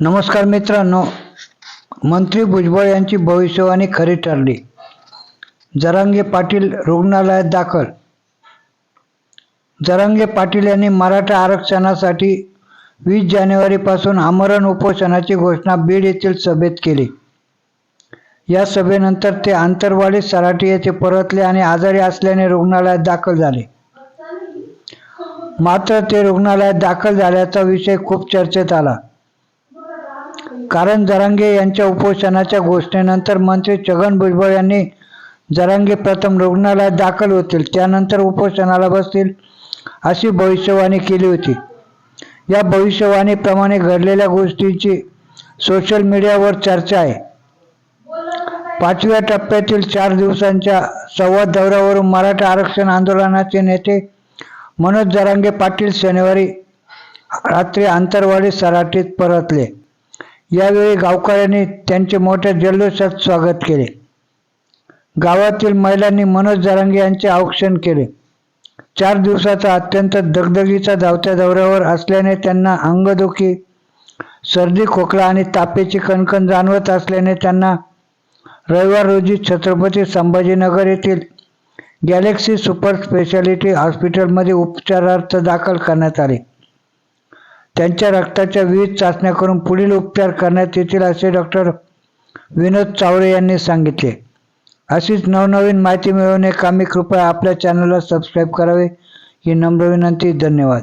नमस्कार मित्रांनो मंत्री भुजबळ यांची भविष्यवाणी खरी ठरली. जरांगे पाटील रुग्णालयात दाखल. जरांगे पाटील यांनी मराठा आरक्षणासाठी वीस जानेवारीपासून आमरण उपोषणाची घोषणा बीड येथील सभेत केली. या सभेनंतर ते आंतरवाडी सराटी येथे परतले आणि आजारी असल्याने रुग्णालयात दाखल झाले. मात्र ते रुग्णालयात दाखल झाल्याचा विषय खूप चर्चेत आला. कारण जरांगे यांच्या उपोषणाच्या घोषणेनंतर मंत्री छगन भुजबळ यांनी जरांगे प्रथम रुग्णालयात दाखल होतील त्यानंतर उपोषणाला बसतील अशी भविष्यवाणी केली होती. या भविष्यवाणीप्रमाणे घडलेल्या गोष्टींची सोशल मीडियावर चर्चा आहे. पाचव्या टप्प्यातील चार दिवसांच्या संवाद दौऱ्यावरून मराठा आरक्षण आंदोलनाचे नेते मनोज जरांगे पाटील शनिवारी रात्री आंतरवाडी सराटीत परतले. यावेळी गावकऱ्यांनी त्यांचे मोठ्या जल्लोषात स्वागत केले. गावातील महिलांनी मनोज जरांगे यांचे औक्षण केले. चार दिवसाचा अत्यंत दगदगीचा धावत्या दौऱ्यावर असल्याने त्यांना अंगदुखी सर्दी खोकला आणि तापेची कणकण जाणवत असल्याने त्यांना रविवार रोजी छत्रपती संभाजीनगर येथील गॅलेक्सी सुपर स्पेशालिटी हॉस्पिटलमध्ये उपचारार्थ दाखल करण्यात आले. त्यांच्या रक्ताच्या विविध चाचण्या करून पुढील उपचार करण्यात येतील असे डॉक्टर विनोद चावरे यांनी सांगितले. अशीच नवनवीन माहिती मिळवणे कामी कृपया आपल्या चॅनलला सबस्क्राईब करावे. ही नम्र विनंती धन्यवाद.